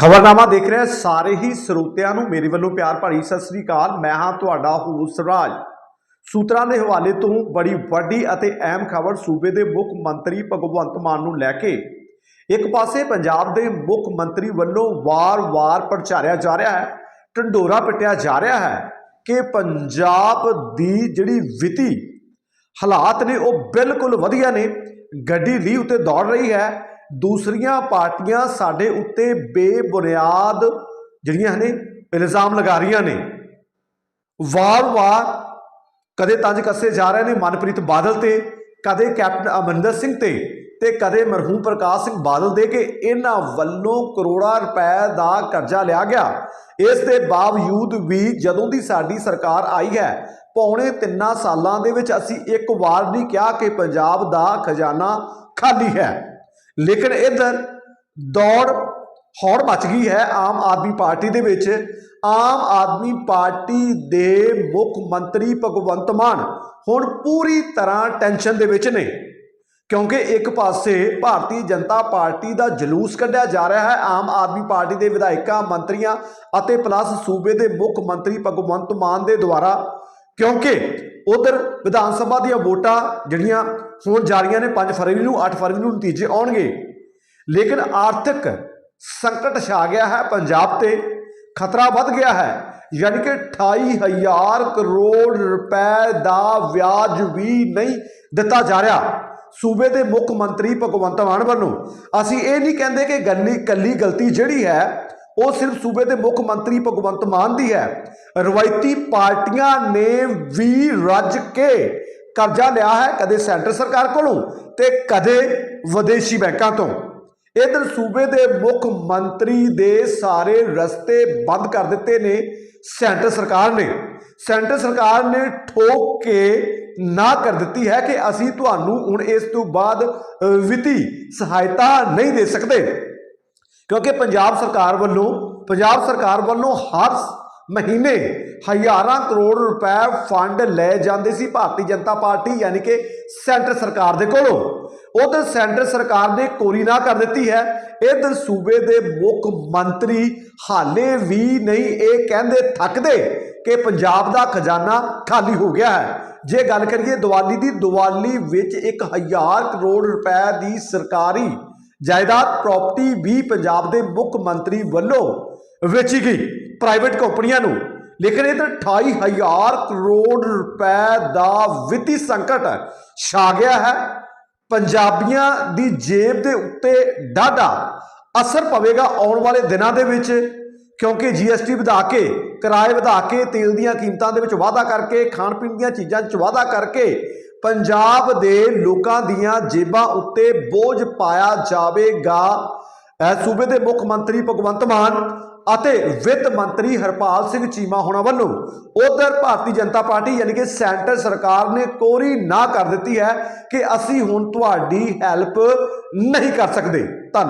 ਖਬਰਨਾਮਾ ਦੇਖ ਰਹੇ ਸਾਰੇ ਹੀ ਸਰੋਤਿਆਂ ਨੂੰ ਮੇਰੇ ਵੱਲੋਂ ਪਿਆਰ ਭਰੀ ਸਤਿ ਸ੍ਰੀ ਅਕਾਲ। ਮੈਂ ਹਾਂ ਤੁਹਾਡਾ ਹੋਸਟ ਰਾਜ। ਸੂਤਰਾਂ ਦੇ ਹਵਾਲੇ ਤੋਂ ਬੜੀ ਵੱਡੀ ਅਤੇ ਅਹਿਮ ਖਬਰ ਸੂਬੇ ਦੇ ਮੁੱਖ ਮੰਤਰੀ ਭਗਵੰਤ ਮਾਨ ਨੂੰ ਲੈ ਕੇ ਇੱਕ ਪਾਸੇ ਪੰਜਾਬ ਦੇ ਮੁੱਖ ਮੰਤਰੀ ਵੱਲੋਂ ਵਾਰ-ਵਾਰ ਪ੍ਰਚਾਰਿਆ ਜਾ ਰਿਹਾ ਹੈ, ਢੰਡੋਰਾ ਪਿੱਟਿਆ ਜਾ ਰਿਹਾ ਹੈ ਕਿ ਪੰਜਾਬ ਦੀ ਜਿਹੜੀ ਵਿਤੀ ਹਾਲਾਤ ਨੇ ਉਹ ਬਿਲਕੁਲ ਵਧੀਆ ਨੇ। ਗੱਡੀ ਲੀ ਉੱਤੇ ਦੌੜ ਰਹੀ ਹੈ। ਦੂਸਰੀਆਂ ਪਾਰਟੀਆਂ ਸਾਡੇ ਉੱਤੇ ਬੇਬੁਨਿਆਦ ਜਿਹੜੀਆਂ ਨੇ ਇਲਜ਼ਾਮ ਲਗਾ ਰਹੀਆਂ ਨੇ। ਵਾਰ-ਵਾਰ ਕਦੇ ਤੰਜ ਕੱਸੇ ਜਾ ਰਹੇ ਨੇ ਮਨਪ੍ਰੀਤ ਬਾਦਲ ਤੇ, ਕਦੇ ਕੈਪਟਨ ਅਮਰਿੰਦਰ ਸਿੰਘ ਤੇ ਤੇ ਕਦੇ ਮਰਹੂਮ ਪ੍ਰਕਾਸ਼ ਸਿੰਘ ਬਾਦਲ ਦੇ ਕਿ ਇਹਨਾਂ ਵੱਲੋਂ ਕਰੋੜਾਂ ਰੁਪਏ ਦਾ ਕਰਜ਼ਾ ਲਿਆ ਗਿਆ। ਇਸ ਦੇ ਬਾਵਜੂਦ ਵੀ ਜਦੋਂ ਦੀ ਸਾਡੀ ਸਰਕਾਰ ਆਈ ਹੈ, ਪੌਣੇ ਤਿੰਨਾਂ ਸਾਲਾਂ ਦੇ ਵਿੱਚ ਅਸੀਂ ਇੱਕ ਵਾਰ ਨਹੀਂ ਕਿਹਾ ਕਿ ਪੰਜਾਬ ਦਾ ਖਜ਼ਾਨਾ ਖਾਲੀ ਹੈ। ਲੇਕਿਨ ਇਧਰ ਦੌੜ ਹੌੜ ਮਚ ਗਈ ਹੈ ਆਮ ਆਦਮੀ ਪਾਰਟੀ ਦੇ ਵਿੱਚ। ਆਮ ਆਦਮੀ ਪਾਰਟੀ ਦੇ ਮੁੱਖ ਮੰਤਰੀ ਭਗਵੰਤ ਮਾਨ ਹੁਣ ਪੂਰੀ ਤਰ੍ਹਾਂ ਟੈਨਸ਼ਨ ਦੇ ਵਿੱਚ ਨੇ, ਕਿਉਂਕਿ ਇੱਕ ਪਾਸੇ ਭਾਰਤੀ ਜਨਤਾ ਪਾਰਟੀ ਦਾ ਜਲੂਸ ਕੱਢਿਆ ਜਾ ਰਿਹਾ ਹੈ ਆਮ ਆਦਮੀ ਪਾਰਟੀ ਦੇ ਵਿਧਾਇਕਾਂ, ਮੰਤਰੀਆਂ ਅਤੇ ਪਲੱਸ ਸੂਬੇ ਦੇ ਮੁੱਖ ਮੰਤਰੀ ਭਗਵੰਤ ਮਾਨ ਦੇ ਦੁਆਰਾ, ਕਿਉਂਕਿ ਉਧਰ ਵਿਧਾਨ ਸਭਾ ਦੀਆਂ ਵੋਟਾਂ ਜਿਹੜੀਆਂ ਹੁਣ ਜਾਰੀਆਂ ਨੇ 5 ਫਰਵਰੀ ਨੂੰ 8 ਫਰਵਰੀ ਨੂੰ ਨਤੀਜੇ ਆਉਣਗੇ। ਲੇਕਿਨ ਆਰਥਿਕ ਸੰਕਟ ਛਾ ਗਿਆ ਹੈ, ਪੰਜਾਬ ਤੇ ਖਤਰਾ ਵੱਧ ਗਿਆ ਹੈ। ਯਾਨੀ ਕਿ 28000 ਕਰੋੜ ਰੁਪਏ ਦਾ ਵਿਆਜ ਵੀ ਨਹੀਂ ਦਿੱਤਾ ਜਾ ਰਿਹਾ। ਸੂਬੇ ਦੇ ਮੁੱਖ ਮੰਤਰੀ ਭਗਵੰਤ ਮਾਨ ਵੱਲੋਂ ਅਸੀਂ ਇਹ ਨਹੀਂ ਕਹਿੰਦੇ ਕਿ ਗੱਲੀ ਕੱਲੀ ਗਲਤੀ ਜਿਹੜੀ ਹੈ, ਉਹ ਸਿਰਫ ਸੂਬੇ ਦੇ ਮੁੱਖ ਮੰਤਰੀ ਭਗਵੰਤ ਮਾਨ ਦੀ ਹੈ। ਰਵਾਇਤੀ ਪਾਰਟੀਆਂ ਨੇ ਵੀ ਰੱਜ ਕੇ ਕਰਜ਼ਾ ਲਿਆ ਹੈ ਕਦੇ ਸੈਂਟਰ ਸਰਕਾਰ ਕੋਲੋਂ ਤੇ ਕਦੇ ਵਿਦੇਸ਼ੀ ਬੈਂਕਾਂ ਤੋਂ। ਇਧਰ ਸੂਬੇ ਦੇ ਮੁੱਖ ਮੰਤਰੀ ਦੇ ਸਾਰੇ ਰਸਤੇ ਬੰਦ ਕਰ ਦਿੱਤੇ ਨੇ ਸੈਂਟਰ ਸਰਕਾਰ ਨੇ। ਸੈਂਟਰ ਸਰਕਾਰ ਨੇ ਠੋਕ ਕੇ ਨਾ ਕਰ ਦਿੱਤੀ ਹੈ ਕਿ ਅਸੀਂ ਤੁਹਾਨੂੰ ਹੁਣ ਇਸ ਤੋਂ ਬਾਅਦ ਵਿੱਤੀ ਸਹਾਇਤਾ ਨਹੀਂ ਦੇ ਸਕਦੇ। ਕਿਉਂਕਿ ਪੰਜਾਬ ਸਰਕਾਰ ਵੱਲੋਂ, ਪੰਜਾਬ ਸਰਕਾਰ ਵੱਲੋਂ ਹਰ ਮਹੀਨੇ ਹਜ਼ਾਰਾਂ ਕਰੋੜ ਰੁਪਏ ਫੰਡ ਲੈ ਜਾਂਦੇ ਸੀ ਭਾਰਤੀ ਜਨਤਾ ਪਾਰਟੀ, ਯਾਨੀ ਕਿ ਸੈਂਟਰ ਸਰਕਾਰ ਦੇ ਕੋਲੋਂ। ਉਧਰ ਸੈਂਟਰ ਸਰਕਾਰ ਨੇ ਕੋਰੀ ਨਾ ਕਰ ਦਿੱਤੀ ਹੈ। ਇਧਰ ਸੂਬੇ ਦੇ ਮੁੱਖ ਮੰਤਰੀ ਹਾਲੇ ਵੀ ਨਹੀਂ, ਇਹ ਕਹਿੰਦੇ ਥੱਕਦੇ ਕਿ ਪੰਜਾਬ ਦਾ ਖਜ਼ਾਨਾ ਖਾਲੀ ਹੋ ਗਿਆ ਹੈ। ਜੇ ਗੱਲ ਕਰੀਏ ਦੀਵਾਲੀ ਦੀ, ਦੀਵਾਲੀ ਵਿੱਚ 1000 ਕਰੋੜ ਰੁਪਏ ਦੀ ਸਰਕਾਰੀ ਜਾਇਦਾਦ ਪ੍ਰਾਪਰਟੀ ਵੀ ਪੰਜਾਬ ਦੇ ਮੁੱਖ ਮੰਤਰੀ ਵੱਲੋਂ ਵੇਚੀ ਗਈ। ਪ੍ਰਾਈਵੇਟ ਕੰਪਨੀਆਂ ਨੂੰ। ਲੇਕਿਨ ਇਹ ਇਧਰ 28000 ਕਰੋੜ ਰੁਪਏ ਦਾ ਵਿੱਤੀ ਸੰਕਟ ਛਾ ਗਿਆ ਹੈ। ਪੰਜਾਬੀਆਂ ਦੀ ਜੇਬ ਦੇ ਉੱਤੇ ਡਾਢਾ ਅਸਰ ਪਵੇਗਾ ਆਉਣ ਵਾਲੇ ਦਿਨਾਂ ਦੇ ਵਿੱਚ, ਕਿਉਂਕਿ ਜੀਐਸਟੀ ਵਧਾ ਕੇ, ਕਿਰਾਏ ਵਧਾ ਕੇ, ਤੇਲ ਦੀਆਂ ਕੀਮਤਾਂ ਦੇ ਵਿੱਚ ਵਾਧਾ ਕਰਕੇ ਖਾਣ ਪੀਣ ਦੀਆਂ ਚੀਜ਼ਾਂ 'ਚ ਵਾਧਾ ਕਰਕੇ ਪੰਜਾਬ ਦੇ ਲੋਕਾਂ ਦੀਆਂ ਜੇਬਾਂ ਉੱਤੇ ਬੋਝ ਪਾਇਆ ਜਾਵੇਗਾ। ਸੂਬੇ ਦੇ ਮੁੱਖ ਮੰਤਰੀ ਭਗਵੰਤ ਮਾਨ ਅਤੇ ਵਿੱਤ ਮੰਤਰੀ ਹਰਪਾਲ ਸਿੰਘ ਚੀਮਾ ਹੋਣਾ ਵੱਲੋਂ ਉਧਰ ਭਾਰਤੀ ਜਨਤਾ ਪਾਰਟੀ ਯਾਨੀ ਕਿ ਸੈਂਟਰ ਸਰਕਾਰ ਨੇ ਕੋਰੀ ਨਾ ਕਰ ਦਿੱਤੀ ਹੈ ਕਿ ਅਸੀਂ ਹੁਣ ਤੁਹਾਡੀ ਹੈਲਪ ਨਹੀਂ ਕਰ ਸਕਦੇ। ਧੰਨਵਾਦ।